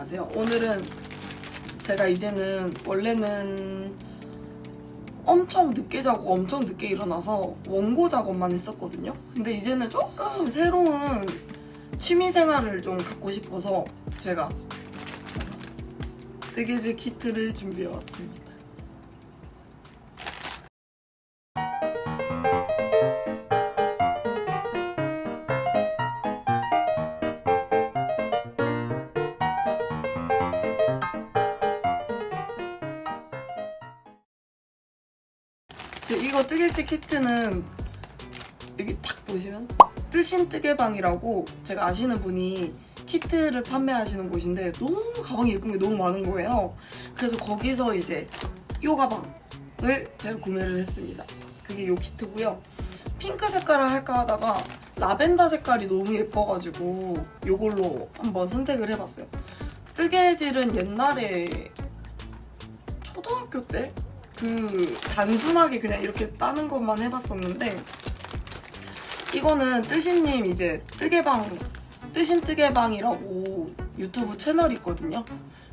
안녕하세요. 오늘은 제가 이제는 원래는 엄청 늦게 자고 엄청 늦게 일어나서 원고 작업만 했었거든요. 근데 이제는 조금 새로운 취미 생활을 좀 갖고 싶어서 제가 뜨개질 키트를 준비해 왔습니다. 이거 뜨개질 키트는 여기 딱 보시면 뜨신 뜨개방이라고 제가 아시는 분이 키트를 판매하시는 곳인데 너무 가방이 예쁜 게 너무 많은 거예요. 그래서 거기서 이제 이 가방을 제가 구매를 했습니다. 그게 이 키트고요. 핑크 색깔을 할까 하다가 라벤더 색깔이 너무 예뻐가지고 이걸로 한번 선택을 해봤어요. 뜨개질은 옛날에 초등학교 때 그 단순하게 그냥 이렇게 따는 것만 해봤었는데 이거는 뜨신님 이제 뜨개방 뜨신 뜨개방이라고 유튜브 채널이 있거든요.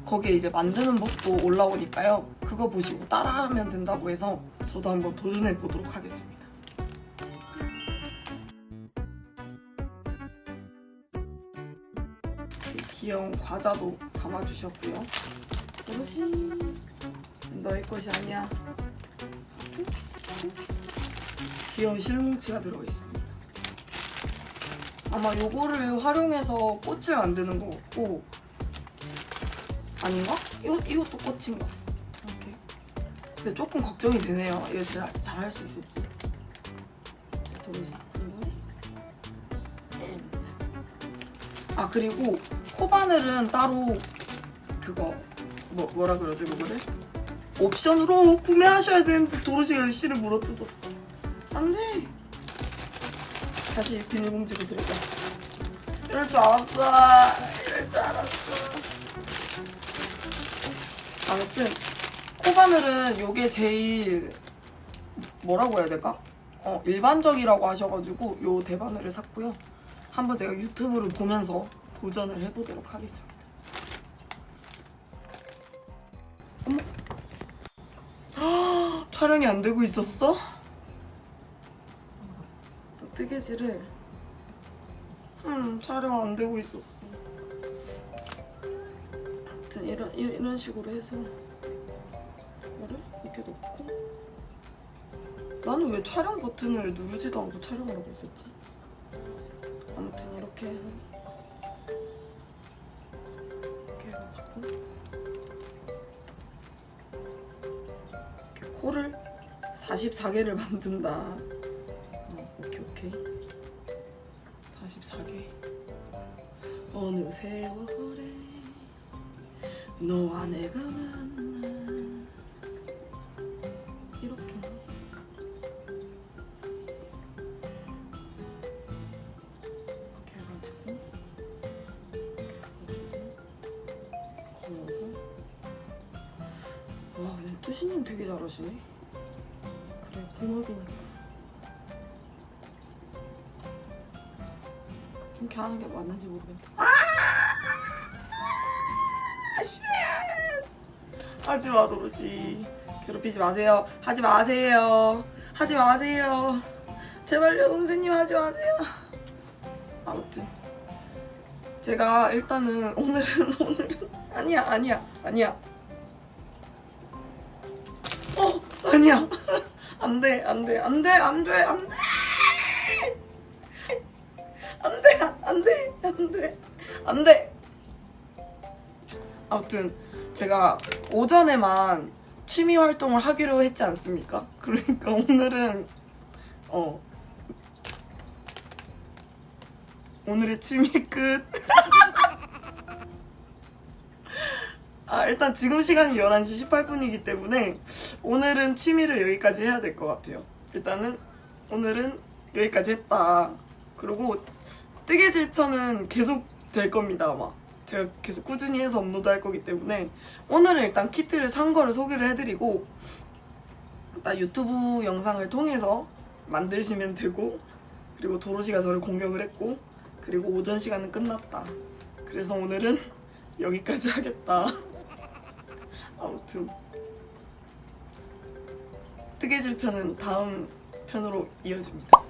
거기에 이제 만드는 법도 올라오니까요. 그거 보시고 따라하면 된다고 해서 저도 한번 도전해 보도록 하겠습니다. 이 귀여운 과자도 담아주셨고요. 도시 너의 것이 아니야. 귀여운 실뭉치가 들어있습니다. 아마 요거를 활용해서 꽃을 만드는 것 같고 아닌가? 이거, 이것도 꽃인가? 이렇게 근데 조금 걱정이 되네요. 이거 제가 잘할 수 있을지. 도로시 궁금해? 아 그리고 코바늘은 따로 그거 뭐, 뭐라 그러지 그거를? 옵션으로 구매하셔야 되는데 도로시가 씨를 물어뜯었어. 안 돼. 다시 비닐봉지로 들어가. 이럴 줄 알았어. 이럴 줄 알았어. 아무튼 코바늘은 요게 제일 뭐라고 해야 될까? 어, 일반적이라고 하셔가지고 요 대바늘을 샀고요. 한번 제가 유튜브를 보면서 도전을 해보도록 하겠습니다. 어머. 헉, 촬영이 안 되고 있었어? 또 뜨개질을 음 촬영 안 되고 있었어. 아무튼 이런 이- 이런 식으로 해서 이거를 이렇게 놓고 나는 왜 촬영 버튼을 누르지도 않고 촬영을 하고 있었지? 아무튼 이렇게 해서 이렇게 해가지고 코를 44개를 만든다. 어, 오케이 오케이. 44개. 어느 세월에 너와 내가 만 뜨시님 되게 잘하시네. 그래 본업이니까. 이렇게 하는 게 맞는지 모르겠네. 아! 쉣! 하지 마 도로시. 괴롭히지 마세요. 하지 마세요. 하지 마세요. 제발요 선생님 하지 마세요. 아무튼 제가 일단은 오늘은 오늘은 아니야 아니야 아니야 아니야. 안 돼, 안 돼, 안 돼, 안 돼, 안 돼. 안 돼, 안 돼, 안 돼, 안 돼. 아무튼 제가 오전에만 취미 활동을 하기로 했지 않습니까? 그러니까 오늘은 어 오늘의 취미 끝. 아, 일단 지금 시간이 11시 18분이기 때문에 오늘은 취미를 여기까지 해야 될 것 같아요. 일단은 오늘은 여기까지 했다. 그리고 뜨개질 편은 계속 될 겁니다, 아마. 제가 계속 꾸준히 해서 업로드 할 거기 때문에 오늘은 일단 키트를 산 거를 소개를 해드리고 일단 유튜브 영상을 통해서 만드시면 되고 그리고 도로시가 저를 공격을 했고 그리고 오전 시간은 끝났다. 그래서 오늘은 여기까지 하겠다. 아무튼 뜨개질 편은 다음 편으로 이어집니다.